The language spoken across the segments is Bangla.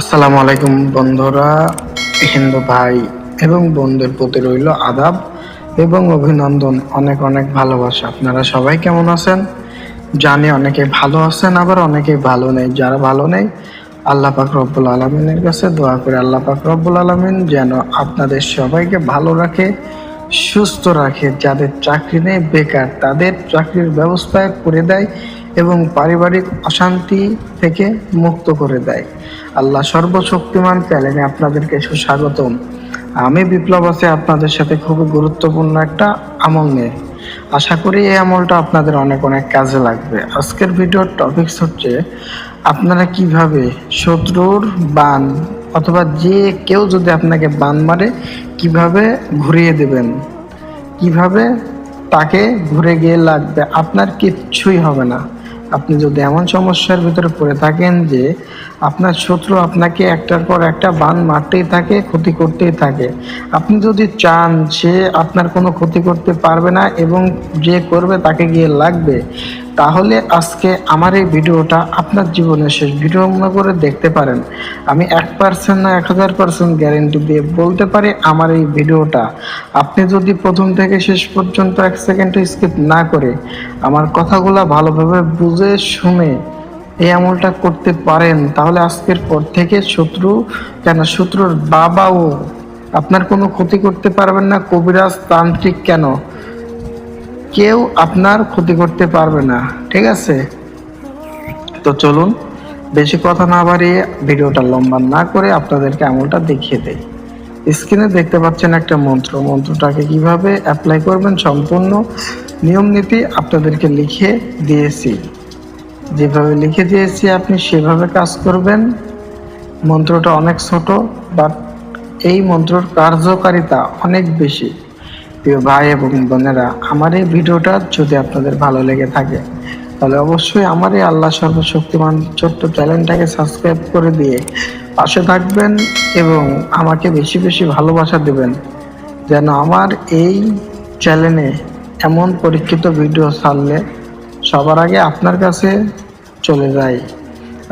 আসসালামু আলাইকুম বন্ধুরা, হিন্দু ভাই এবং বোনদের প্রতি রইল আদাব এবং অভিনন্দন, অনেক অনেক ভালোবাসা। আপনারা সবাই কেমন আছেন? জানি অনেকে ভালো আছেন, আবার অনেকে ভালো নেই। যারা ভালো নেই, আল্লাহ পাক রব্বুল আলমিনের কাছে দোয়া করে। আল্লাহ পাক রব্বুল আলমিন যেন আপনাদের সবাইকে ভালো রাখে, সুস্থ রাখে। যাদের চাকরি নেই, বেকার। তাদের চাকরির ব্যবস্থায় করে দেয় এবং পারিবারিক অশান্তি থেকে মুক্ত করে দেয়। আল্লাহ সর্বশক্তিমান চ্যানেলে আপনাদেরকে সুস্বাগতম। আমি বিপ্লব আছে আপনাদের সাথে খুবই গুরুত্বপূর্ণ একটা আমল নিয়ে। আশা করি এই আমলটা আপনাদের অনেক অনেক কাজে লাগবে। আজকের ভিডিওর টপিকস হচ্ছে, আপনারা কীভাবে শত্রুর বান অথবা যে কেউ যদি আপনাকে বান মারে, কীভাবে ঘুরিয়ে দেবেন? কীভাবে তাকে ঘুরে গিয়ে লাগবে? আপনার কিচ্ছুই হবে না। আপনি যদি এমন সমস্যার ভিতরে পড়ে থাকেন যে আপনার শত্রু আপনাকে একটার পর একটা বান মারতেই থাকে, ক্ষতি করতেই থাকে, আপনি যদি চান সে আপনার কোনো ক্ষতি করতে পারবে না এবং যে করবে তাকে গিয়ে লাগবে তাহলে আজকে আমার এই ভিডিওটা আপনার জীবনের শেষ ভিডিও মনে করে দেখতে পারেন। আমি এক পার্সেন্ট না এক হাজার পার্সেন্ট গ্যারেন্টি দিয়ে বলতে পারি আমার এই ভিডিওটা। আপনি যদি প্রথম থেকে শেষ পর্যন্ত এক সেকেন্ড স্কিপ না করে আমার কথাগুলো ভালোভাবে বুঝে শুনে এই আমলটা করতে পারেন, তাহলে আজকের পর থেকে শত্রু, কেন শত্রুর বাবাও আপনার কোনো ক্ষতি করতে পারবেন না, কবিরাজ তান্ত্রিক কেন? কেউ আপনার ক্ষতি করতে পারবে না, ঠিক আছে? তো চলুন, বেশি কথা না বাড়িয়ে ভিডিওটা লম্বা না করে আপনাদেরকে আমলটা দেখিয়ে দেই। স্ক্রিনে দেখতে পাচ্ছেন একটা মন্ত্র। মন্ত্রটাকে কীভাবে অ্যাপ্লাই করবেন সম্পূর্ণ নিয়ম নীতি আপনাদেরকে লিখে দিয়েছি। যেভাবে লিখে দিয়েছি আপনি সেভাবে কাজ করবেন। মন্ত্রটা অনেক ছোট বাট এই মন্ত্রর কার্যকারিতা অনেক বেশি। প্রিয় ভাই এবং বোনেরা, আমার এই ভিডিওটা যদি আপনাদের ভালো লেগে থাকে, তাহলে অবশ্যই আমার এই আল্লাহ সর্বশক্তিমান ছোট্ট চ্যানেলটাকে সাবস্ক্রাইব করে দিয়ে পাশে থাকবেন এবং আমাকে বেশি বেশি ভালোবাসা দেবেন, যেন আমার এই চ্যানেলে এমন পরীক্ষিত ভিডিও ছাড়লে সবার আগে আপনার কাছে চলে যায়।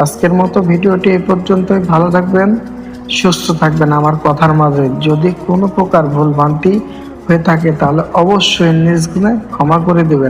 আজকের মতো ভিডিওটি এই পর্যন্তই। ভালো থাকবেন, সুস্থ থাকবেন আমার কথার মাঝে। যদি কোনো প্রকার ভুল ভ্রান্তি হয়ে থাকে তাহলে অবশ্যই নিজগুলো ক্ষমা করে দেবেন।